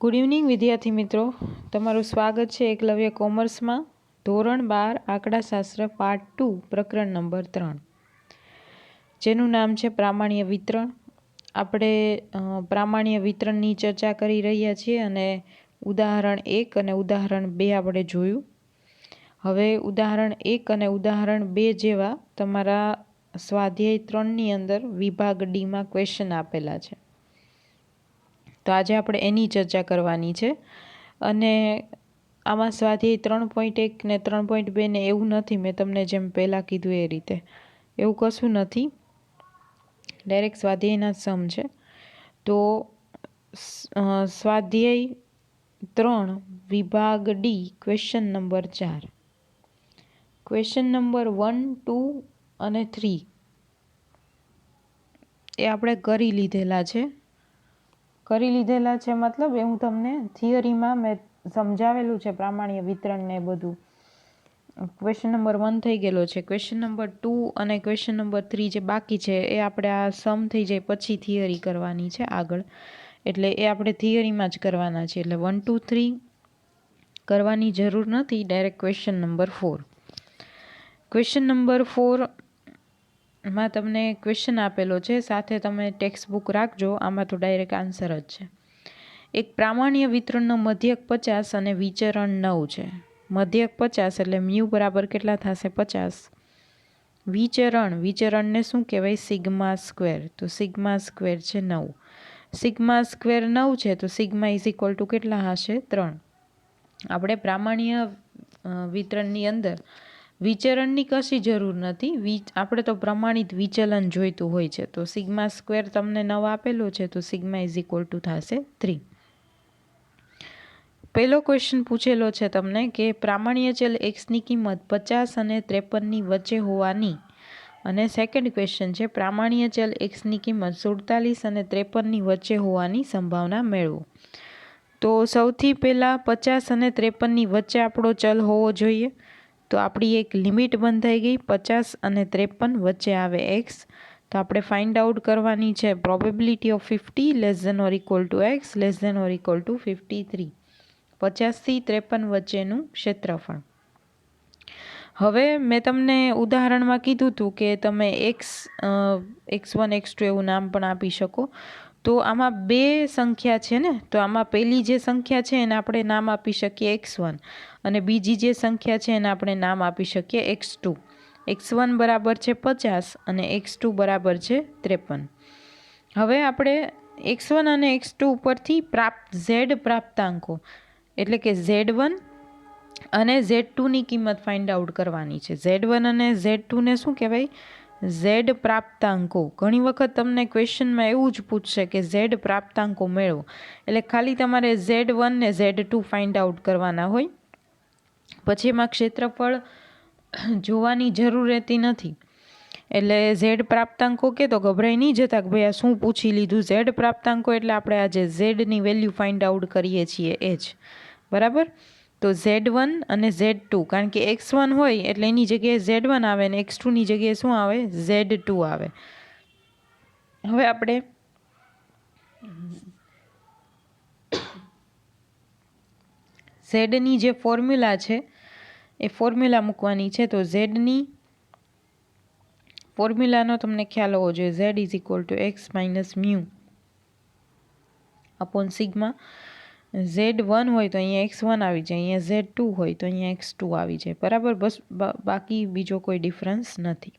Good evening વિદ્યાર્થી મિત્રો. તમારું સ્વાગત છે એકલવ્ય કોમર્સમાં, ધોરણ બાર, આંકડાશાસ્ત્ર પાર્ટ ટુ પ્રકરણ નંબર ત્રણ. જેનું નામ છે પ્રામાણ્ય વિતરણ. આપણે પ્રામાણ્ય વિતરણની ચર્ચા કરી રહ્યા છીએ અને ઉદાહરણ એક અને ઉદાહરણ બે આપણે જોયું. હવે ઉદાહરણ એક અને ઉદાહરણ બે જેવા તમારા સ્વાધ્યાય ત્રણની અંદર વિભાગ ડીમાં ક્વેશ્ચન આપેલા છે. તો આજે આપણે એની ચર્ચા કરવાની છે. અને આમાં સ્વાધ્યાય ત્રણ પોઈન્ટ એક ને ત્રણ પોઈન્ટ બે ને એવું નથી, મેં તમને જેમ પહેલાં કીધું એ રીતે. એવું કશું નથી. ડાયરેક્ટ સ્વાધ્યાયના સમ છે. તો સ્વાધ્યાય ત્રણ વિભાગ ડી ક્વેશ્ચન નંબર ચાર. ક્વેશ્ચન નંબર વન ટુ અને થ્રી એ આપણે કરી લીધેલા છે. કરી લીધેલા છે. મતલબ એ હું તમને થિયરીમાં મેં સમજાવેલું છે, પ્રામાણ્ય વિતરણ ને બધું. ક્વેશ્ચન નંબર વન થઈ ગયેલો છે. ક્વેશ્ચન નંબર ટુ અને ક્વેશ્ચન નંબર થ્રી જે બાકી છે, એ આપણે આ સમ થઈ જાય પછી થિયરી કરવાની છે આગળ. એટલે એ આપણે થિયરીમાં જ કરવાના છે. એટલે વન ટુ થ્રી કરવાની જરૂર નથી. Direct question number four question number four માં તમને ક્વેશ્ચન આપેલો છે, સાથે તમે ટેક્સ્ટ બુક રાખજો, આમાં તો ડાયરેક્ટ આન્સર જ છે. એક પ્રામાણ્ય વિતરણનો મધ્યક પચાસ અને વિચરણ નવ છે. મધ્યક પચાસ એટલે મ્યુ બરાબર કેટલા થશે? પચાસ. વિચરણ, વિચરણને શું કહેવાય? Sigma square. તો સિગ્મા સ્ક્વેર છે નવ. સિગ્મા સ્ક્વેર નવ છે, તો સિગ્મા ઇઝ ઇક્વલ ટુ કેટલા હશે? ત્રણ. આપણે પ્રામાણ્ય વિતરણની અંદર વિચરણની કશી જરૂર નથી. આપણે તો પ્રમાણિત વિચલન જોઈતું હોય છે. તો સિગ્મા સ્ક્વેર તમને નવ આપેલો છે, તો સિગ્મા ઇઝ ઇક્વલ ટુ થશે થ્રી. પહેલો ક્વેશ્ચન પૂછેલો છે તમને કે પ્રામાણ્ય ચલ એક્સની કિંમત પચાસ અને ત્રેપનની વચ્ચે હોવાની. અને સેકન્ડ ક્વેશ્ચન છે, પ્રામાણ્ય ચલ એક્સની કિંમત સુડતાલીસ અને ત્રેપનની વચ્ચે હોવાની સંભાવના મેળવો. તો સૌથી પહેલાં પચાસ અને ત્રેપનની વચ્ચે આપણો ચલ હોવો જોઈએ. તો આપણી એક લિમિટ બંધ થઈ ગઈ, પચાસ અને ત્રેપન વચ્ચે આવે એક્સ તો આપણે ફાઇન્ડ આઉટ કરવાની છે probability of fifty less than or equal to X less than or equal to fifty three પચાસથી ત્રેપન વચ્ચેનું ક્ષેત્રફળ. હવે મેં તમને ઉદાહરણમાં કીધું હતું કે તમે X X one X two એવું નામ પણ આપી શકો. તો આમાં બે સંખ્યા છે ને? તો આમાં પહેલી જે સંખ્યા છે એને આપણે નામ આપી શકીએ એક્સ વન અને બીજી જે સંખ્યા છે એને આપણે નામ આપી શકીએ એક્સ ટુ. એક્સ વન બરાબર છે પચાસ અને એક્સ ટુ બરાબર છે ત્રેપન. હવે આપણે એક્સ વન અને એક્સ ટુ ઉપરથી પ્રાપ્ત ઝેડ પ્રાપ્તાંકો, એટલે કે ઝેડ વન અને ઝેડ ટુની કિંમત ફાઇન્ડ આઉટ કરવાની છે. ઝેડ વન અને ઝેડ ટુને શું કહેવાય? ઝેડ પ્રાપ્તાંકો. ઘણી વખત તમને ક્વેશ્ચનમાં એવું જ પૂછશે કે ઝેડ પ્રાપ્તાંકો મેળવો. એટલે ખાલી તમારે ઝેડ વન ને ઝેડ ટુ ફાઇન્ડ આઉટ કરવાના હોય. પછી એમાં ક્ષેત્રફળ જોવાની જરૂર રહેતી નથી. એટલે ઝેડ પ્રાપ્તાંકો કે તો ગભરાઈ નહીં જતા કે ભાઈ આ શું પૂછી લીધું? ઝેડ પ્રાપ્તાંકો એટલે આપણે આજે ઝેડની વેલ્યુ ફાઇન્ડ આઉટ કરીએ છીએ એ જ. બરાબર? તો ઝેડ વન અને ઝેડ ટુ, કારણ કે એક્સ વન હોય એટલે એની જગ્યાએ ઝેડ વન આવે અને એક્સ ટુની જગ્યાએ શું આવે? ઝેડ ટુ આવે. હવે આપણે ઝેડની જે ફોર્મ્યુલા છે, એ ફોર્મ્યુલા મૂકવાની છે. તો ઝેડની ફોર્મ્યુલાનો તમને ખ્યાલ હોવો જોઈએ. Z is equal to X minus mu upon sigma. Z one હોય તો અહીંયા એક્સ વન આવી જાય, અહીંયા ઝેડ ટુ હોય તો અહીંયા એક્સ ટુ આવી જાય. બરાબર? બસ બાકી બીજો કોઈ ડિફરન્સ નથી.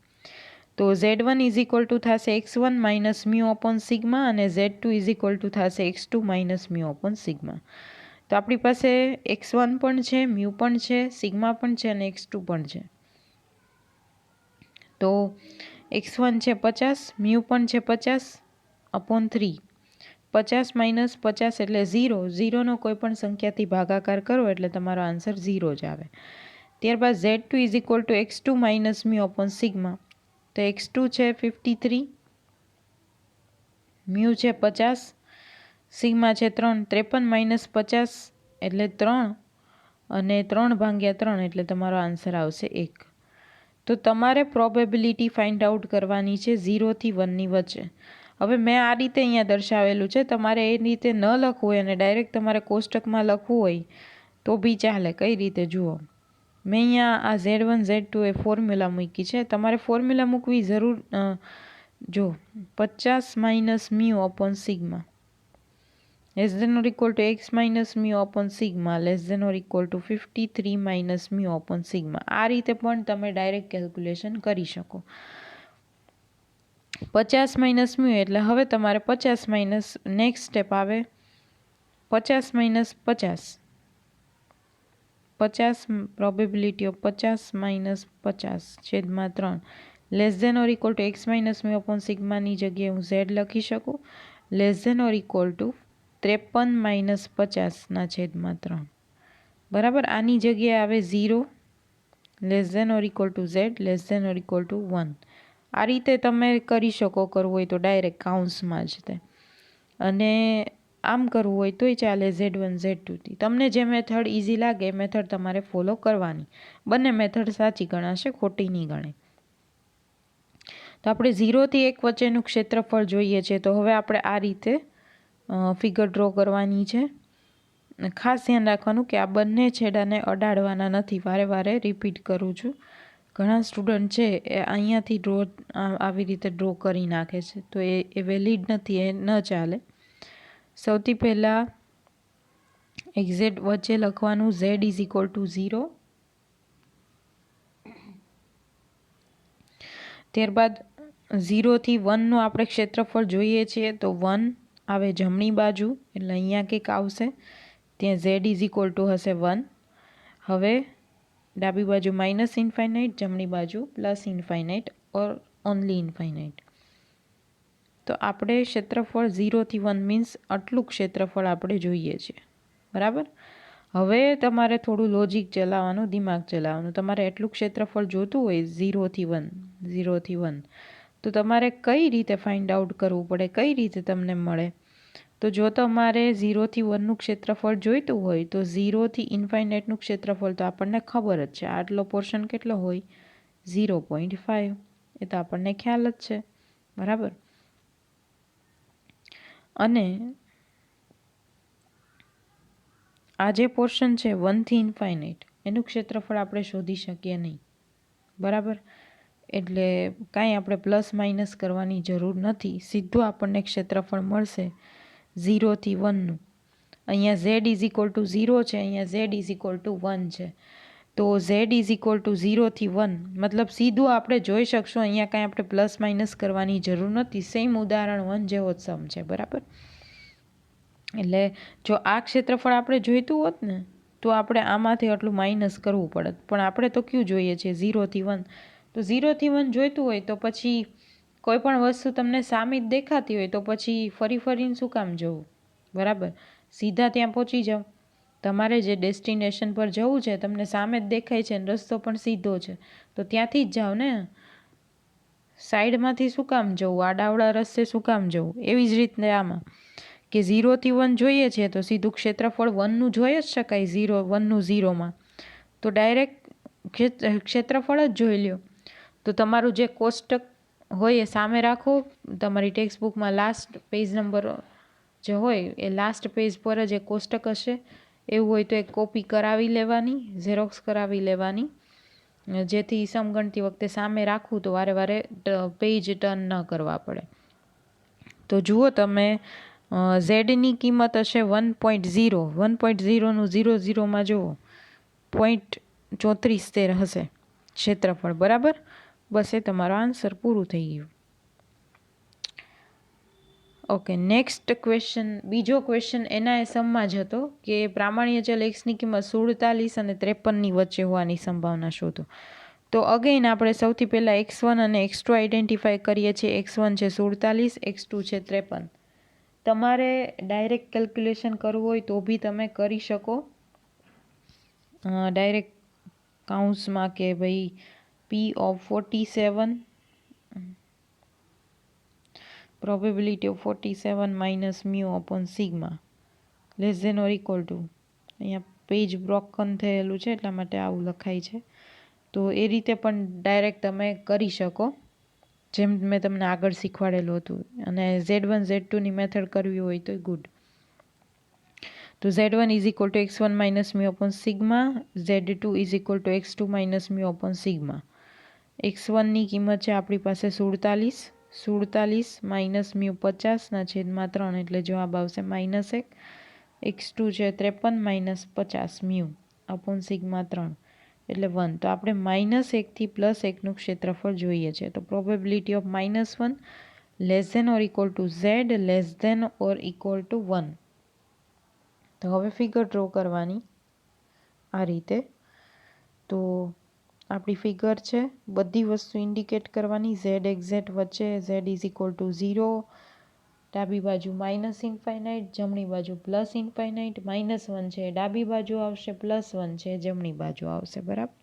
તો Z one is equal to થશે X one minus mu upon sigma અને Z two is equal to થશે X two minus mu upon sigma તો આપણી પાસે એક્સ વન પણ છે મ્યુ પણ છે સિગ્મા પણ છે અને એક્સ ટુ પણ છે. તો એક્સ વન છે પચાસ મ્યુ પણ છે પચાસ અપોન થ્રી પચાસ માઇનસ પચાસ એટલે ઝીરો ઝીરોનો કોઈ પણ સંખ્યાથી ભાગાકાર કરો એટલે તમારો આન્સર ઝીરો જ આવે. ત્યારબાદ Z two is equal to X two minus mu upon sigma તો એક્સ ટુ છે ફિફ્ટી થ્રી મ્યુ છે પચાસ. સિગ્મા છે ત્રણ. ત્રેપન માઇનસ પચાસ એટલે ત્રણ. અને ત્રણ ભાંગ્યા ત્રણ એટલે તમારો આન્સર આવશે એક. તો તમારે પ્રોબેબિલિટી ફાઇન્ડ આઉટ કરવાની છે. ઝીરોથી વનની વચ્ચે. હવે મેં આ રીતે અહીંયા દર્શાવેલું છે. તમારે એ રીતે ન લખવું હોય અને ડાયરેક્ટ તમારે કોષ્ટકમાં લખવું હોય તો બી ચાલે. કઈ રીતે? જુઓ. મેં અહીંયા આ ઝેડ વન, ઝેડ ટુ એ ફોર્મ્યુલા મૂકી છે. તમારે ફોર્મ્યુલા મૂકવી જરૂર જો, પચાસ minus mu upon sigma. Less than or equal to X minus mu upon sigma. Less than or equal to fifty three minus mu upon sigma. આ રીતે પણ તમે ડાયરેક્ટ કેલ્ક્યુલેશન કરી શકો. પચાસ માઇનસ મ્યુ એટલે હવે તમારે પચાસ માઇનસ નેક્સ્ટ સ્ટેપ આવે. પચાસ માઇનસ પચાસ. પચાસ પ્રોબેબિલિટી ઓફ પચાસ માઇનસ પચાસ છેદમાં ત્રણ. Less than or equal to X minus mu upon સિગ્માની જગ્યાએ હું ઝેડ લખી શકું. Less than or equal to ત્રેપન માઇનસ પચાસના છેદમાં ત્રણ. બરાબર? આની જગ્યાએ આવે zero less than or equal to Z less than or equal to one આ રીતે તમે કરી શકો કરવું હોય તો ડાયરેક્ટ કાઉન્સમાં જ તે. અને આમ કરવું હોય તોય ચાલે ઝેડ વન ઝેડ ટુથી તમને જે મેથડ ઇઝી લાગે એ મેથડ તમારે ફોલો કરવાની. બંને મેથડ સાચી ગણાશે, ખોટી નહીં ગણે. તો આપણે ઝીરોથી એક વચ્ચેનું ક્ષેત્રફળ જોઈએ છે, તો હવે આપણે આ રીતે ફિગર ડ્રો કરવાની છે. ખાસ ધ્યાન રાખવાનું કે આ બંને છેડાને અડાડવાના નથી. વારે વારે રિપીટ કરું છું. ઘણા સ્ટુડન્ટ છે, એ અહીંયાથી ડ્રો આવી રીતે ડ્રો કરી નાખે છે. તો એ એ વેલિડ નથી, એ ન ચાલે. સૌથી પહેલાં એક્ઝેટ વચ્ચે લખવાનું Z is equal to zero ત્યારબાદ ઝીરોથી વનનું આપણે ક્ષેત્રફળ જોઈએ છીએ, તો વન આવે જમણી બાજુ, એટલે અહીંયા કંઈક આવશે. ત્યાં ઝેડ ઇઝ ઇક્વલ ટુ હશે વન હવે ડાબી બાજુ માઇનસ ઇન્ફાઇનાઇટ જમણી બાજુ plus infinite or only infinite તો આપણે ક્ષેત્રફળ ઝીરોથી વન મીન્સ આટલું ક્ષેત્રફળ આપણે જોઈએ છીએ. બરાબર? હવે તમારે થોડું લોજિક ચલાવવાનું, દિમાગ ચલાવવાનું. તમારે એટલું ક્ષેત્રફળ જોતું હોય ઝીરોથી વન ઝીરોથી વન તો તમારે કઈ રીતે ફાઇન્ડ આઉટ કરવું પડે, કઈ રીતે તમને મળે? તો જો તમારે ઝીરોથી વનનું ક્ષેત્રફળ જોઈતું હોય, તો ઝીરોથી ઇન્ફાઇનાઇટનું ક્ષેત્રફળ તો આપણને ખબર જ છે. આટલો પોર્શન કેટલો હોય? ઝીરો પોઈન્ટ ફાઇવ એ તો આપણને ખ્યાલ જ છે. બરાબર? અને આ જે પોર્શન છે વનથી ઇન્ફાઇનાઇટ એનું ક્ષેત્રફળ આપણે શોધી શકીએ નહીં. બરાબર? એટલે કાંઈ આપણે પ્લસ માઇનસ કરવાની જરૂર નથી. સીધું આપણને ક્ષેત્રફળ મળશે. ઝીરોથી વનનું. અહીંયા Z is equal to zero છે, અહીંયા Z is equal to one છે. તો ઝેડ ઇઝ ઇક્વલ ટુ ઝીરોથી વન, મતલબ સીધું આપણે જોઈ શકશું, અહીંયા કાંઈ આપણે પ્લસ માઇનસ કરવાની જરૂર નથી. સેમ ઉદાહરણ વન જેવો જ સમ છે, બરાબર? એટલે જો આ ક્ષેત્રફળ આપણે જોઈતું હોત ને, તો આપણે આમાંથી આટલું માઇનસ કરવું પડત. પણ આપણે તો ક્યું જોઈએ છે ઝીરોથી વન? તો ઝીરોથી વન જોઈતું હોય તો પછી કોઈ પણ વસ્તુ તમને સામે જ દેખાતી હોય તો પછી ફરી ફરીને શું કામ જવું? બરાબર? સીધા ત્યાં પહોંચી જાઓ. તમારે જે ડેસ્ટિનેશન પર જવું છે, તમને સામે જ દેખાય છે ને રસ્તો પણ સીધો છે. તો ત્યાંથી જ જાઓ ને. સાઈડમાંથી શું કામ જવું? આડાવડા રસ્તે શું કામ જવું? એવી જ રીતને આમાં. કે ઝીરોથી વન જોઈએ છે તો સીધું ક્ષેત્રફળ વનનું જોઈ જ શકાય, ઝીરો, વનનું ઝીરોમાં. તો ડાયરેક્ટ ક્ષેત્રફળ જ જોઈ લ્યો. તો તમારું જે કોષ્ટક હોય એ સામે રાખો. તમારી ટેક્સ્ટ બુકમાં લાસ્ટ પેજ નંબર જે હોય, એ લાસ્ટ પેજ પર જ એક કોષ્ટક હશે. એવું હોય તો એક કોપી કરાવી લેવાની ઝેરોક્સ કરાવી લેવાની. જેથી સમગણતી વખતે સામે રાખવું તો વારે વારે પેજ ટર્ન ન કરવા પડે. તો જુઓ તમે ઝેડની કિંમત હશે one point zero one point ઝીરોનું zero ઝીરોમાં જુઓ. પોઈન્ટ ચોત્રીસ તેર હશે ક્ષેત્રફળ, બરાબર? બસ એ તમારો આન્સર પૂરું થઈ ગયું. ઓકે નેક્સ્ટ ક્વેશ્ચન બીજો ક્વેશ્ચન એના એસમમાં સમમાં જ હતો કે પ્રામાણ્ય ચલ એક્સની કિંમત સુડતાલીસ અને ત્રેપનની વચ્ચે હોવાની સંભાવના શોધો. તો અગેઇન આપણે સૌથી પહેલાં એક્સ વન અને એક્સ ટુ આઈડેન્ટિફાઈ કરીએ છીએ. એક્સ વન છે સુડતાલીસ, એક્સ ટુ છે ત્રેપન. તમારે ડાયરેક્ટ કેલ્ક્યુલેશન કરવું હોય તો બી તમે કરી શકો. ડાયરેક્ટ કાઉન્સમાં કે ભાઈ P of 47 probability of 47 minus mu upon sigma less than or equal to અહીંયા પેજ બ્રોકન થયેલું છે, એટલા માટે આવું લખાય છે. તો એ રીતે પણ ડાયરેક્ટ તમે કરી શકો, જેમ મેં તમને આગળ શીખવાડેલું હતું. અને ઝેડ વન ઝેડ ટુની મેથડ કરવી હોય તો ગુડ તો Z one is equal to X one minus mu upon sigma Z two is equal to X two minus mu upon sigma X વનની કિંમત છે આપણી પાસે સુડતાલીસ. સુડતાલીસ માઇનસ મ્યુ પચાસના છેદમાં ત્રણ એટલે જવાબ આવશે માઇનસ એક. એક્સ ટુ છે ત્રેપન માઇનસ પચાસ મ્યુ અપોન સિગ્મા ત્રણ એટલે વન. તો આપણે માઇનસ એકથી પ્લસ એકનું ક્ષેત્રફળ જોઈએ છે. તો probability of minus one less than or equal to Z less than or equal to one તો હવે ફિગર ડ્રો કરવાની આ રીતે. તો આપણી ફિગર છે. બધી વસ્તુ ઇન્ડિકેટ કરવાની. ઝેડ એક્ઝેટ વચ્ચે Z is equal to zero ડાબી બાજુ માઇનસ ઇન્ફાઇનાઇટ જમણી બાજુ પ્લસ ઇન્ફાઇનાઇટ માઇનસ વન છે. ડાબી બાજુ આવશે પ્લસ વન છે. જમણી બાજુ આવશે, બરાબર?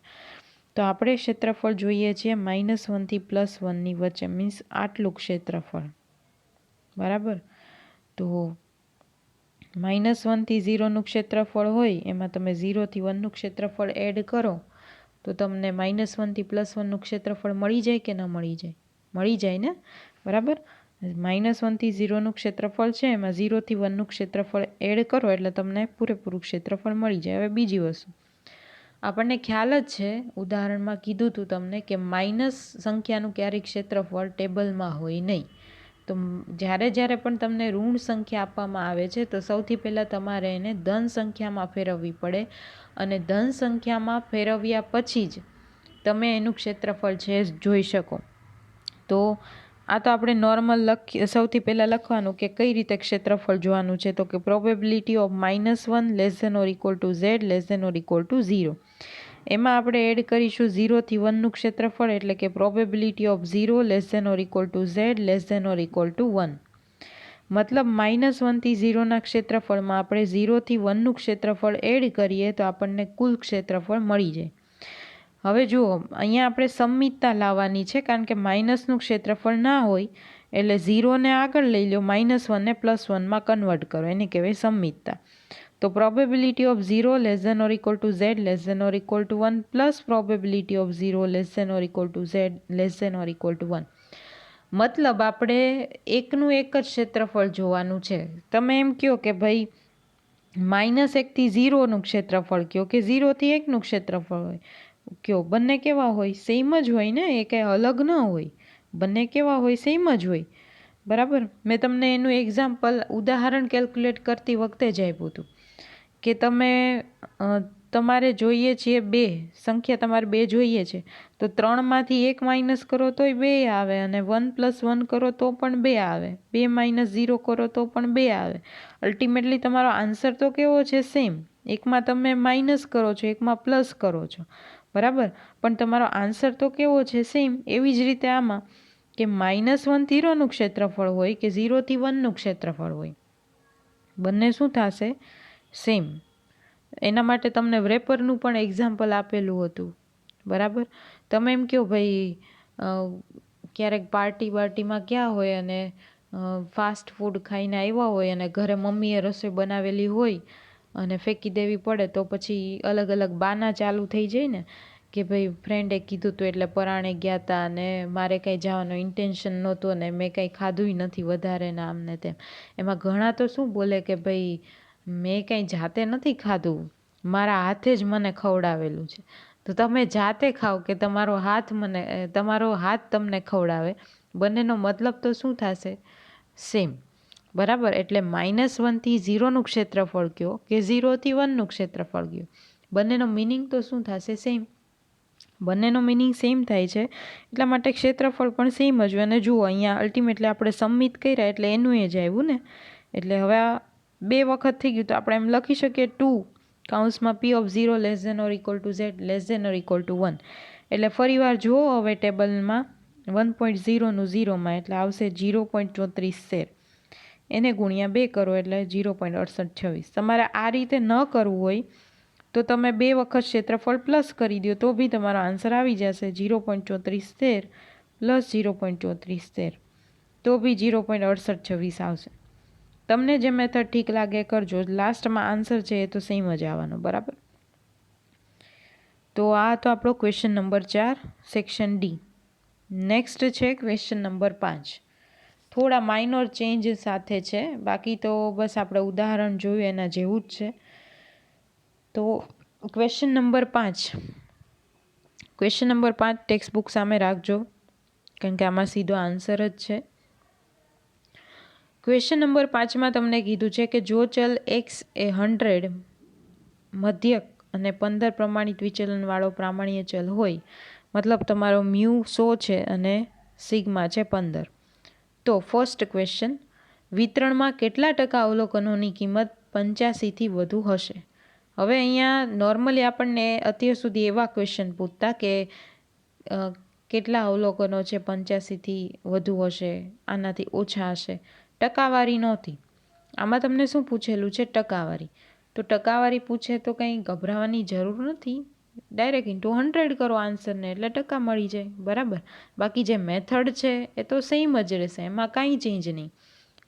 તો આપણે ક્ષેત્રફળ જોઈએ છીએ. માઇનસ વનથી પ્લસ વનની વચ્ચે મીન્સ આટલું ક્ષેત્રફળ. બરાબર? તો માઇનસ વનથી ઝીરોનું ક્ષેત્રફળ હોય, એમાં તમે ઝીરોથી વનનું ક્ષેત્રફળ એડ કરો. તો તમને માઇનસ વનથી પ્લસ વનનું ક્ષેત્રફળ મળી જાય કે ન મળી જાય? મળી જાય ને? બરાબર? માઇનસ વનથી ઝીરોનું ક્ષેત્રફળ છે, એમાં ઝીરોથી વનનું ક્ષેત્રફળ એડ કરો એટલે તમને પૂરેપૂરું ક્ષેત્રફળ મળી જાય. હવે બીજી વસ્તુ. આપણને ખ્યાલ જ છે, ઉદાહરણમાં કીધું હતું તમને કે માઇનસ સંખ્યાનું ક્યારેય ક્ષેત્રફળ ટેબલમાં હોય નહીં. તો જ્યારે જ્યારે પણ તમને ઋણ સંખ્યા આપવામાં આવે છે, તો સૌથી પહેલાં તમારે એને ધન સંખ્યામાં ફેરવવી પડે. અને ધન સંખ્યામાં ફેરવ્યા પછી જ તમે એનું ક્ષેત્રફળ છે, જોઈ શકો. તો આ તો આપણે નોર્મલ લખી, સૌથી પહેલાં લખવાનું કે કઈ રીતે ક્ષેત્રફળ જોવાનું છે, તો કે probability of minus one less than or equal to Z less or equal to zero એમાં આપણે એડ કરીશું ઝીરોથી વનનું ક્ષેત્રફળ એટલે કે probability of zero less than or equal to Z less than or equal to one મતલબ minus વનથી ઝીરોના ક્ષેત્રફળમાં આપણે ઝીરોથી વનનું ક્ષેત્રફળ એડ કરીએ તો આપણને કુલ ક્ષેત્રફળ મળી જાય. હવે જુઓ, અહીંયા આપણે સંમિતતા લાવવાની છે કારણ કે માઇનસનું ક્ષેત્રફળ ના હોય એટલે ઝીરોને આગળ લઈ લો માઇનસ વનને પ્લસ વનમાં કન્વર્ટ કરો. એને કહેવાય સંમિતતા. તો probability of zero less than or equal to Z less than or equal to one plus probability of zero less than or equal to Z less than or equal to one મતલબ આપણે એકનું એક જ ક્ષેત્રફળ જોવાનું છે. તમે એમ કહો કે ભાઈ માઇનસ એકથી ઝીરોનું ક્ષેત્રફળ કહો કે ઝીરોથી એકનું ક્ષેત્રફળ હોય? કયો? બંને કેવા હોય? સેમ જ હોય ને? એ કંઈ અલગ ન હોય. બંને કેવા હોય? સેમ જ હોય. બરાબર? મેં તમને એનું એક્ઝામ્પલ ઉદાહરણ કેલ્ક્યુલેટ કરતી વખતે જ આપ્યું હતું. કે તમે તમારે જોઈએ છીએ બે, સંખ્યા તમારે બે જોઈએ છે. તો ત્રણમાંથી એક માઇનસ કરો તોય બે આવે અને વન પ્લસ વન કરો તો પણ બે આવે. બે માઇનસ ઝીરો કરો તો પણ બે આવે. અલ્ટિમેટલી તમારો આન્સર તો કેવો છે? સેમ. એકમાં તમે માઇનસ કરો છો, એકમાં પ્લસ કરો છો. બરાબર? પણ તમારો આન્સર તો કેવો છે? સેમ. એવી જ રીતે આમાં કે માઇનસ વન ઝીરોનું ક્ષેત્રફળ હોય કે ઝીરોથી વનનું ક્ષેત્રફળ હોય. બંને શું થશે? સેમ એના માટે તમને વ્રેપરનું પણ એક્ઝામ્પલ આપેલું હતું. બરાબર? તમે એમ કહો ભાઈ ક્યારેક પાર્ટી બાર્ટીમાં ક્યાં હોય અને ફાસ્ટ ફૂડ ખાઈને આવ્યા હોય અને ઘરે મમ્મીએ રસોઈ બનાવેલી હોય અને ફેંકી દેવી પડે તો પછી અલગ અલગ બાના ચાલુ થઈ જાય ને કે ભાઈ ફ્રેન્ડે કીધું હતું એટલે પરાણે ગયા હતા અને મારે કંઈ જવાનું ઇન્ટેન્શન નહોતું ને મેં કંઈ ખાધુંય નથી વધારે ને આમને તેમ. એમાં ઘણા તો શું બોલે કે ભાઈ મેં કંઈ જાતે નથી ખાધું. મારા હાથે જ મને ખવડાવેલું છે. તો તમે જાતે ખાઓ કે તમારો હાથ મને તમારો હાથ તમને ખવડાવે. બંનેનો મતલબ તો શું થશે? સેમ. બરાબર? એટલે માઇનસ વનથી ઝીરોનું ક્ષેત્રફળ કયો કે ઝીરોથી વનનું ક્ષેત્રફળ કયો? બંનેનો મિનિંગ તો શું થશે? સેમ. બંનેનો મિનિંગ સેમ થાય છે. એટલા માટે ક્ષેત્રફળ પણ સેમ જ અને જુઓ, અહીંયા અલ્ટિમેટલી આપણે સબમિટ કર્યા એટલે એનું એ જ આવ્યું ને? એટલે હવે બે વખત થઈ ગયું તો આપણે એમ લખી શકીએ two કાઉન્સમાં P of zero less than or equal to Z, less than or equal to one. એટલે ફરીવાર જુઓ હવે ટેબલમાં વન પોઈન્ટ ઝીરોનું ઝીરોમાં એટલે આવશે ઝીરો પોઈન્ટ ચોત્રીસ શેર એને ગુણ્યા બે કરો એટલે ઝીરો પોઈન્ટ અડસઠ છવ્વીસ. તમારે આ રીતે ન કરવું હોય તો તમે બે વખત ક્ષેત્રફળ પ્લસ કરી દો તો બી તમારો આન્સર આવી જશે ઝીરો પોઈન્ટ ચોત્રીસ તેર પ્લસ ઝીરો પોઈન્ટ ચોત્રીસ તેર તો બી ઝીરો પોઈન્ટ અડસઠ છવ્વીસ આવશે. તમને જે મેથડ ઠીક લાગે કરજો. લાસ્ટમાં આન્સર છે એ તો સેમ જ આવવાનો, બરાબર? તો આ તો આપણો ક્વેશ્ચન નંબર ચાર સેક્શન ડી નેક્સ્ટ છે ક્વેશ્ચન નંબર પાંચ. થોડા માઇનોર ચેન્જ સાથે છે. બાકી તો બસ આપણે ઉદાહરણ જોયું, એના જેવું જ છે. તો ક્વેશ્ચન નંબર પાંચ. ક્વેશ્ચન નંબર પાંચ ટેક્સ્ટ બુક સામે રાખજો. કારણ કે આમાં સીધો આન્સર જ છે. ક્વેશ્ચન નંબર પાંચમાં તમને કીધું છે કે જો ચલ એક્સ એ હંડ્રેડ મધ્યક અને પંદર પ્રમાણિત વિચલનવાળો પ્રામાણ્ય ચલ હોય, મતલબ તમારો મ્યુ સો છે અને સિગ્મા છે પંદર. તો ફર્સ્ટ ક્વેશ્ચન વિતરણમાં કેટલા ટકા અવલોકનોની કિંમત પંચ્યાસીથી વધુ હશે? હવે અહીંયા નોર્મલી આપણને અત્યાર સુધી એવા ક્વેશ્ચન પૂછતા કે કેટલા અવલોકનો છે પંચ્યાસીથી વધુ હશે, આનાથી ઓછા હશે. ટકાવારી નહોતી. આમાં તમને શું પૂછેલું છે ટકાવારી? તો ટકાવારી પૂછે તો કંઈ ગભરાવાની જરૂર નથી. ડાયરેક્ટ ઇન્ટુ હંડ્રેડ કરો આન્સરને એટલે ટકા મળી જાય. બરાબર? બાકી જે મેથડ છે એ તો સેમ જ રહેશે. એમાં કાંઈ ચેન્જ નહીં.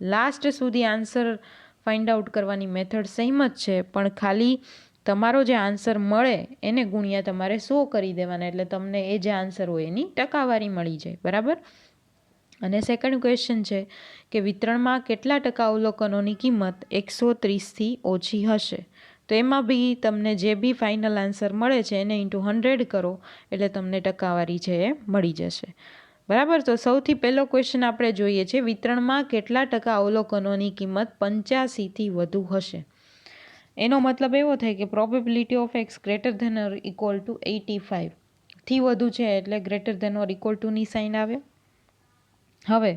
લાસ્ટ સુધી આન્સર ફાઇન્ડ આઉટ કરવાની મેથડ સેમ જ છે. પણ ખાલી તમારો જે આન્સર મળે એને ગુણ્યા તમારે સો કરી દેવાના. એટલે તમને એ જે આન્સર હોય એની ટકાવારી મળી જાય. બરાબર? અને સેકન્ડ ક્વેશ્ચન છે કે વિતરણમાં કેટલા ટકા અવલોકનોની કિંમત એકસો ત્રીસથી ઓછી હશે? તો એમાં બી તમને જે બી ફાઇનલ આન્સર મળે છે એને ઇન્ટુ હંડ્રેડ કરો, એટલે તમને ટકાવારી છે એ મળી જશે. બરાબર? તો સૌથી પહેલો ક્વેશ્ચન આપણે જોઈએ છે, વિતરણમાં કેટલા ટકા અવલોકનોની કિંમત પંચ્યાસીથી વધુ હશે? એનો મતલબ એવો થાય કે probability of x greater than or equal to eighty ફાઇવથી વધુ છે એટલે ગ્રેટર ધેન ઓર ઇક્વલ ટુની સાઇન આવે હવે,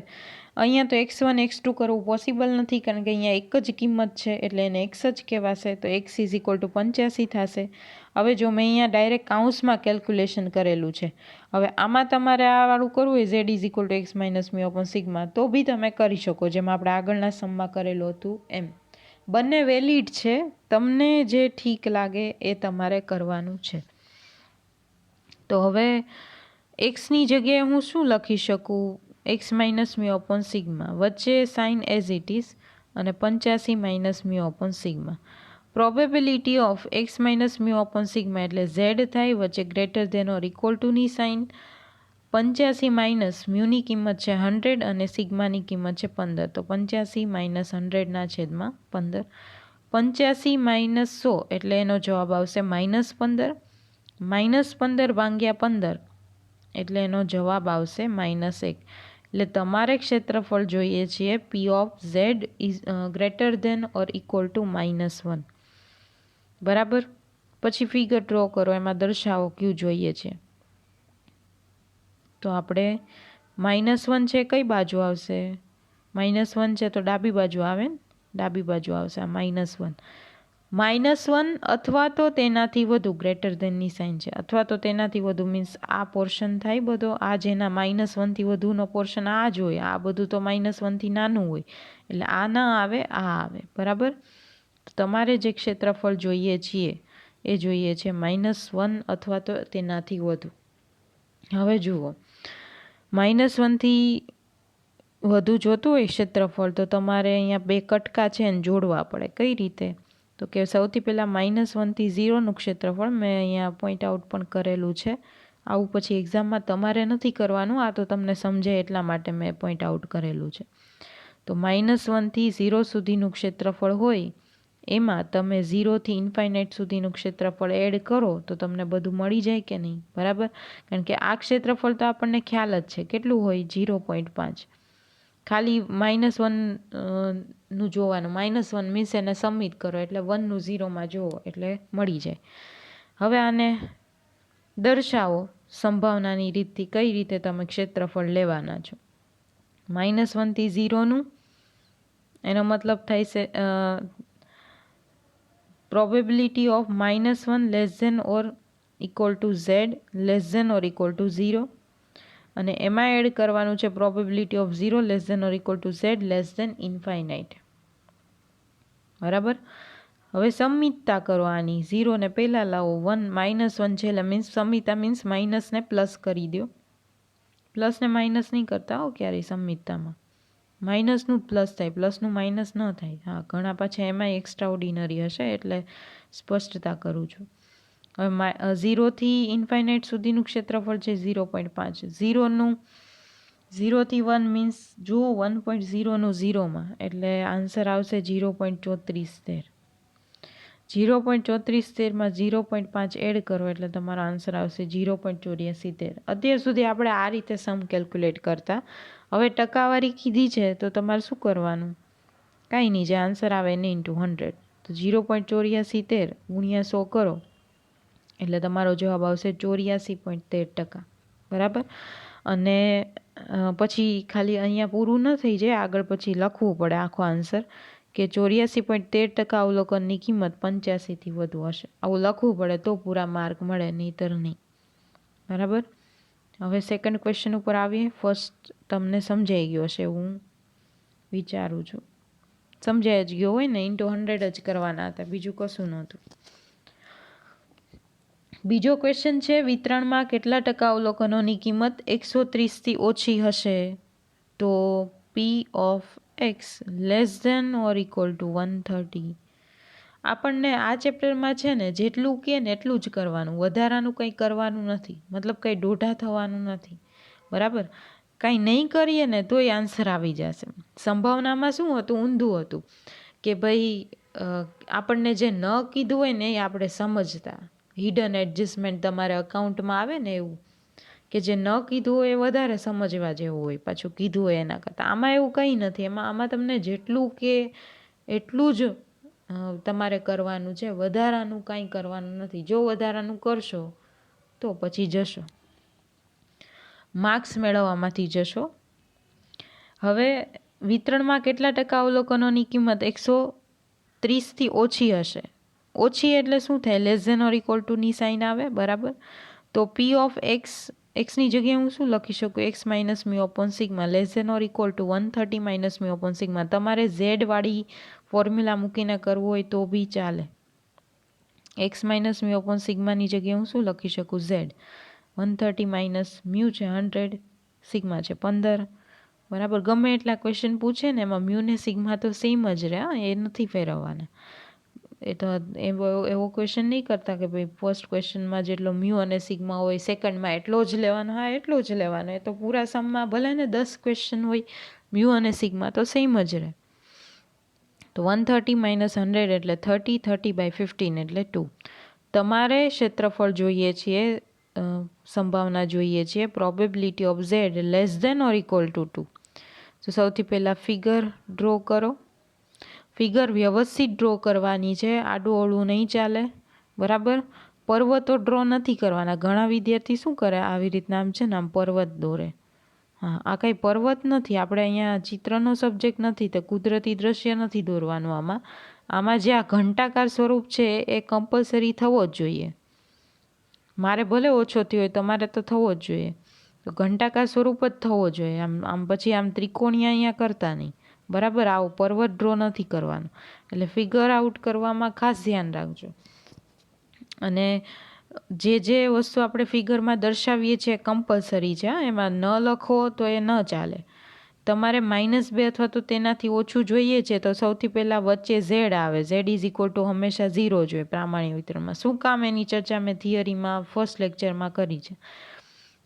અહીંયા તો એક્સ વન, એક્સ ટુ કરવું પોસિબલ નથી કારણ કે અહીંયા એક જ કિંમત છે એટલે એને એક્સ જ કહેવાશે તો એક્સ ઇઝ ઇક્વલ ટુ પંચ્યાસી થશે. હવે જો મેં અહીંયા ડાયરેક્ટ કાઉન્સમાં કેલ્ક્યુલેશન કરેલું છે, હવે આમાં તમારે આ વાળું કરવું હોય z is equal to x minus mu upon sigma તો બી તમે કરી શકો, જેમ આપણે આગળના સમમાં કરેલું હતું એમ. બંને વેલિડ છે, તમને જે ઠીક લાગે એ તમારે કરવાનું છે. તો હવે એક્સની જગ્યાએ હું શું લખી શકું? X minus mu upon sigma વચ્ચે સાઇન એઝ ઇટ ઇઝ અને પંચ્યાસી minus mu upon sigma probability of x minus mu upon sigma એટલે ઝેડ થાય, વચ્ચે ગ્રેટર ધેન ઓર ઇક્વલ ટુની સાઇન પંચ્યાસી માઇનસ મ્યુની કિંમત છે હંડ્રેડ અને સિગ્માની કિંમત છે પંદર. તો પંચ્યાસી માઇનસ હંડ્રેડના છેદમાં પંદર. પંચ્યાસી માઇનસ સો એટલે એનો જવાબ આવશે માઇનસ પંદર. માઇનસ પંદર ભાંગ્યા પંદર એટલે એનો જવાબ આવશે માઇનસ એક. એટલે તમારે ક્ષેત્રફળ જોઈએ છીએ p of z is greater than or equal to minus one બરાબર? પછી ફિગર ડ્રો કરો, એમાં દર્શાવો ક્યુ જોઈએ છે. તો આપણે માઇનસ વન છે કઈ બાજુ આવશે? માઇનસ વન છે તો ડાબી બાજુ આવે ને? ડાબી બાજુ આવશે આ માઇનસ વન માઇનસ વન અથવા તો તેનાથી વધુ ગ્રેટર ધેનની સાઇન છે. અથવા તો તેનાથી વધુ મીન્સ આ પોર્શન થાય બધો, આ જેના માઇનસ વનથી વધુનો પોર્શન આ જ હોય, આ બધું તો માઇનસ વનથી નાનું હોય. એટલે આ ના આવે, આ આવે. બરાબર? તમારે જે ક્ષેત્રફળ જોઈએ છીએ, એ જોઈએ છે માઇનસ વન અથવા તો તેનાથી વધુ. હવે જુઓ. માઇનસ વનથી વધુ જોતું હોય ક્ષેત્રફળ, તો તમારે અહીંયા બે કટકા છે એને જોડવા પડે. કઈ રીતે? તો કે સૌથી પહેલાં માઇનસ વનથી ઝીરોનું ક્ષેત્રફળ મેં અહીંયા પોઈન્ટ આઉટ પણ કરેલું છે. આવું પછી એક્ઝામમાં તમારે નથી કરવાનું, આ તો તમને સમજે એટલા માટે મેં પોઈન્ટ આઉટ કરેલું છે. તો માઇનસ વનથી ઝીરો સુધીનું ક્ષેત્રફળ હોય, એમાં તમે ઝીરોથી ઇન્ફાઇનાઇટ સુધીનું ક્ષેત્રફળ એડ કરો, તો તમને બધું મળી જાય કે નહીં? બરાબર? કારણ કે આ ક્ષેત્રફળ તો આપણને ખ્યાલ જ છે. કેટલું હોય? ઝીરો પોઈન્ટ પાંચ. ખાલી માઇનસ વનનું જોવાનું. માઇનસ વન મીન્સ એને સબમિટ કરો. એટલે વનનું ઝીરોમાં જુઓ. એટલે મળી જાય. હવે આને દર્શાવો સંભાવનાની રીતથી કઈ રીતે તમે ક્ષેત્રફળ લેવાના છો. માઇનસ વનથી ઝીરોનું એનો મતલબ થાય છે probability of minus one less than or equal to z less than or equal to zero અને એમાં એડ કરવાનું છે probability of zero less than or equal to z less than infinite બરાબર? હવે સમિતતા કરો આની. ઝીરોને પહેલાં લાવો. વન માઇનસ વન છે એટલે મીન્સ સમિતા મીન્સ માઇનસને પ્લસ કરી દો. પ્લસને માઇનસ નહીં કરતા હો ક્યારેય સમિતતામાં. માઇનસનું પ્લસ થાય. પ્લસનું માઇનસ ન થાય. હા, ઘણા પાછા એમાં એક્સ્ટ્રા ઓર્ડિનરી હશે એટલે સ્પષ્ટતા કરું છું. હવે ઝીરોથી ઇન્ફાઇનાઇટ સુધીનું ક્ષેત્રફળ છે ઝીરો પોઈન્ટ પાંચ. ઝીરોનું ઝીરોથી વન મીન્સ જુઓ વન પોઈન્ટ ઝીરોનું ઝીરોમાં, એટલે આન્સર આવશે ઝીરો પોઈન્ટ ચોત્રીસ તેર. ઝીરો પોઈન્ટ ચોત્રીસ તેરમાં ઝીરો પોઈન્ટ પાંચ એડ કરો એટલે તમારો આન્સર આવશે ઝીરો પોઈન્ટ ચોર્યાસી તેર. અત્યાર સુધી આપણે આ રીતે સમ કેલ્ક્યુલેટ કરતા. હવે ટકાવારી કીધી છે તો તમારે શું કરવાનું? કાંઈ નહીં, જે આન્સર આવે એને ઇન્ટુ હંડ્રેડ તો ઝીરો પોઈન્ટ ચોર્યાસી તેર ગુણ્યા સો કરો. એટલે તમારો જવાબ આવશે ચોર્યાસી પોઈન્ટ તેર ટકા. બરાબર? અને પછી ખાલી અહીંયા પૂરું ન થઈ જાય, આગળ પછી લખવું પડે આખો આન્સર, કે ચોર્યાસી પોઈન્ટ તેર ટકા અવલોકનની કિંમત પંચ્યાસીથી વધુ હશે. આવું લખવું પડે તો પૂરા માર્ક મળે, નહીતર નહીં. બરાબર? હવે સેકન્ડ ક્વેશ્ચન ઉપર આવીએ. ફર્સ્ટ તમને સમજાઈ ગયો હશે હું વિચારું છું. સમજાઈ જ ગયો હોય ને ઇન્ટુ હંડ્રેડ જ કરવાના હતા, બીજું કશું નહોતું. બીજો ક્વેશ્ચન છે, વિતરણમાં કેટલા ટકા અવલોકનોની કિંમત એકસો ત્રીસથી ઓછી હશે? તો p of x less than or equal to one thirty આપણને આ ચેપ્ટરમાં છે ને, જેટલું કહે ને એટલું જ કરવાનું. વધારાનું કંઈ કરવાનું નથી. મતલબ કંઈ દોઢા થવાનું નથી. બરાબર? કાંઈ નહીં કરીએ ને તોય આન્સર આવી જશે. સંભાવનામાં શું હતું? ઊંધું હતું. કે ભાઈ આપણને જે ન કીધું હોય ને એ આપણે સમજતા. હિડન એડજસ્ટમેન્ટ તમારે અકાઉન્ટમાં આવે ને એવું, કે જે ન કીધું હોય એ વધારે સમજવા જેવું હોય, પાછું કીધું હોય એના કરતાં. આમાં એવું કંઈ નથી. એમાં, આમાં તમને જેટલું કે એટલું જ તમારે કરવાનું છે. વધારાનું કાંઈ કરવાનું નથી. જો વધારાનું કરશો, તો પછી જશો. માર્ક્સ મેળવવામાંથી જશો. હવે વિતરણમાં કેટલા ટકા અવલોકનોની કિંમત? એકસો ત્રીસથી ઓછી હશે. ઓછી એટલે શું થાય? લેસ ધેન ઓર ઇક્વલ ટુની સાઇન આવે, બરાબર? તો પી ઓફ એક્સ એક્સની જગ્યાએ હું શું લખી શકું? X minus mu open sigma less than or equal to one thirty minus mu open sigma તમારે ઝેડવાળી ફોર્મ્યુલા મૂકીને કરવું હોય તો બી ચાલે. એક્સ માઇનસ મી ઓપન સિગ્માની જગ્યાએ હું શું લખી શકું? Z one thirty minus mu છે હંડ્રેડ સિગ્મા છે, પંદર. બરાબર? ગમે એટલા ક્વેશ્ચન પૂછે ને, એમાં મ્યુ ને સિગ્મા તો સેમ જ રહે એ નથી ફેરવવાના. એ તો એવો એવો ક્વેશ્ચન નહીં કરતા કે ભાઈ ફર્સ્ટ ક્વેશ્ચનમાં જેટલો મ્યુ અને સિગ્મા હોય સેકન્ડમાં એટલો જ લેવાનો, હા, એટલો જ લેવાનો. એ તો પૂરા સમમાં ભલે ને દસ ક્વેશ્ચન હોય મ્યુ અને સિગ્મા તો સેમ જ રહે. તો વન થર્ટી માઇનસ હંડ્રેડ એટલે થર્ટી થર્ટી બાય ફિફ્ટીન એટલે ટુ તમારે ક્ષેત્રફળ જોઈએ છીએ સંભાવના જોઈએ છીએ probability of z less than or equal to two તો સૌથી પહેલાં ફિગર ડ્રો કરો. ફિગર વ્યવસ્થિત ડ્રો કરવાની છે. આડું અવળું નહીં ચાલે. બરાબર? પર્વતો ડ્રો નથી કરવાના. ઘણા વિદ્યાર્થી શું કરે? આવી રીતના આમ છે ને, આમ પર્વત દોરે. હા, આ કંઈ પર્વત નથી. આપણે અહીંયા ચિત્રનો સબ્જેક્ટ નથી તો કુદરતી દ્રશ્ય નથી દોરવાનું આમાં. આમાં જે આ ઘંટાકાર સ્વરૂપ છે, એ કમ્પલસરી થવો જ જોઈએ. મારે ભલે ઓછો થયો હોય, તમારે તો થવો જ જોઈએ. તો ઘંટાકાર સ્વરૂપ જ થવો જોઈએ. આમ આમ પછી આમ ત્રિકોણીય અહીંયા કરતા નહીં. બરાબર? આવો પર્વત ડ્રો નથી કરવાનો. એટલે ફિગર આઉટ કરવામાં ખાસ ધ્યાન રાખજો. અને જે જે વસ્તુ આપણે ફિગરમાં દર્શાવીએ છીએ કમ્પલસરી છે એમાં ન લખો તો એ ન ચાલે. તમારે માઇનસ બે અથવા તો તેનાથી ઓછું જોઈએ છે તો સૌથી પહેલાં વચ્ચે ઝેડ આવે. ઝેડ ઇઝ ઇક્વલ ટુ હંમેશા ઝીરો જોઈએ પ્રામાણિક વિતરણમાં. શું કામ એની ચર્ચા મેં થિયરીમાં ફર્સ્ટ લેક્ચરમાં કરી છે?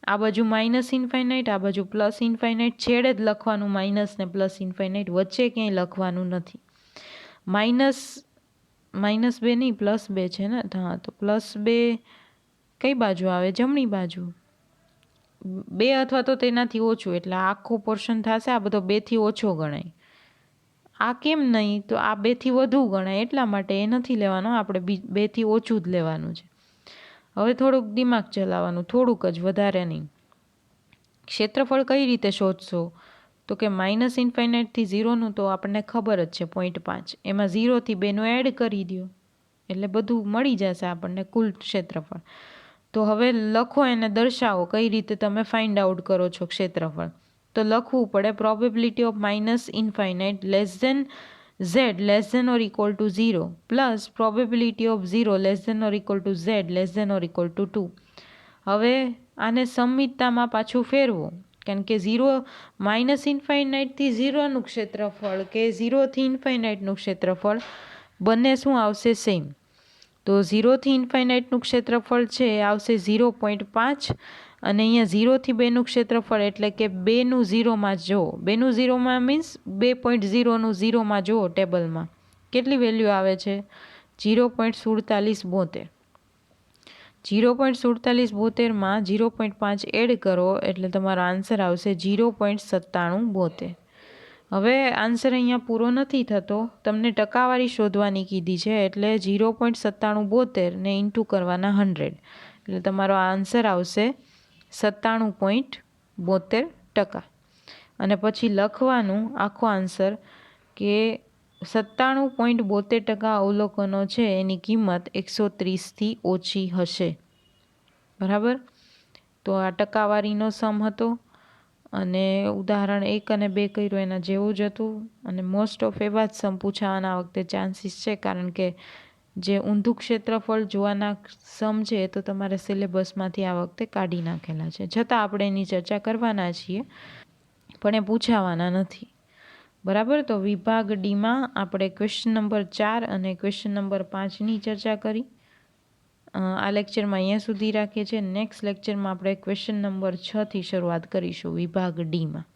આ બાજુ માઇનસ ઇન્ફાઇનાઇટ આ બાજુ પ્લસ ઇન્ફાઇનાઇટ છેડે જ લખવાનું માઇનસ ને પ્લસ ઇન્ફાઇનાઇટ વચ્ચે ક્યાંય લખવાનું નથી. માઇનસ માઇનસ બે નહીં પ્લસ બે છે ને? હા, તો પ્લસ બે કઈ બાજુ આવે? જમણી બાજુ. બે અથવા તો તેનાથી ઓછું, એટલે આખો પોર્શન થશે, આ બધો બેથી ઓછો ગણાય. આ કેમ નહીં? તો આ બેથી વધુ ગણાય, એટલા માટે એ નથી લેવાનો, આપણે બેથી ઓછું જ લેવાનું છે. હવે થોડુંક દિમાગ ચલાવવાનું, થોડુંક જ, વધારે નહીં. ક્ષેત્રફળ કઈ રીતે શોધશો? તો કે માઇનસ ઇન્ફાઇનાઇટથી ઝીરોનું તો આપણને ખબર જ છે પોઈન્ટ પાંચ. એમાં ઝીરોથી બેનું એડ કરી દો એટલે બધું મળી જશે આપણને કુલ ક્ષેત્રફળ. તો હવે લખો એને દર્શાવો કઈ રીતે તમે ફાઇન્ડ આઉટ કરો છો ક્ષેત્રફળ. તો લખવું પડે probability of minus infinite less than z less than or equal to 0 plus probability of 0 less than or equal to z less than or equal to 2 હવે આને સંમિતતામાં પાછું ફેરવું. કારણ કે ઝીરો માઇનસ ઇન્ફાઇનાઇટથી ઝીરોનું ક્ષેત્રફળ કે ઝીરોથી ઇન્ફાઇનાઇટનું ક્ષેત્રફળ બંને શું આવશે સેમ તો ઝીરોથી ઇન્ફાઇનાઇટનું ક્ષેત્રફળ છે આવશે ઝીરો પોઈન્ટ પાંચ અને અહીંયા ઝીરોથી બેનું ક્ષેત્રફળ એટલે કે બેનું ઝીરોમાં જુઓ. બેનું ઝીરોમાં મીન્સ બે પોઈન્ટ ઝીરોનું ઝીરોમાં જુઓ ટેબલમાં. કેટલી વેલ્યુ આવે છે? ઝીરો પોઈન્ટ સુડતાલીસ બોતેર. જીરો પોઈન્ટ સુડતાલીસ બોતેરમાં ઝીરો પોઈન્ટ પાંચ એડ કરો એટલે તમારો આન્સર આવશે જીરો પોઈન્ટ સત્તાણું બોતેર. હવે આન્સર અહીંયા પૂરો નથી થતો. તમને ટકાવારી શોધવાની કીધી છે એટલે જીરો પોઈન્ટ સત્તાણું બોતેર ને ઇન્ટુ કરવાના હંડ્રેડ એટલે તમારો આન્સર આવશે સત્તાણું પોઈન્ટ બોતેર ટકા. અને પછી લખવાનું આખો આન્સર કે સત્તાણું પોઈન્ટ બોતેર ટકા અવલોકનો છે એની કિંમત એકસો ત્રીસથી ઓછી હશે. બરાબર? તો આ ટકાવારીનો સમ હતો અને ઉદાહરણ એક અને બે કર્યું એના જેવું જ હતું. અને મોસ્ટ ઓફ એવા જ સમ પૂછાવાના વખતે ચાન્સીસ છે કારણ કે જે ઊંધું ક્ષેત્રફળ જોવાના સમ છે તો તમારે સિલેબસમાંથી આ વખતે કાઢી નાખેલા છે. છતાં આપણે એની ચર્ચા કરવાના છીએ, પણ એ પૂછાવાના નથી. બરાબર? તો વિભાગ ડીમાં આપણે ક્વેશ્ચન નંબર ચાર અને ક્વેશ્ચન નંબર પાંચની ચર્ચા કરી. આ લેક્ચરમાં અહીંયા સુધી રાખીએ છીએ. નેક્સ્ટ લેક્ચરમાં આપણે ક્વેશ્ચન નંબર છથી શરૂઆત કરીશું વિભાગ ડીમાં.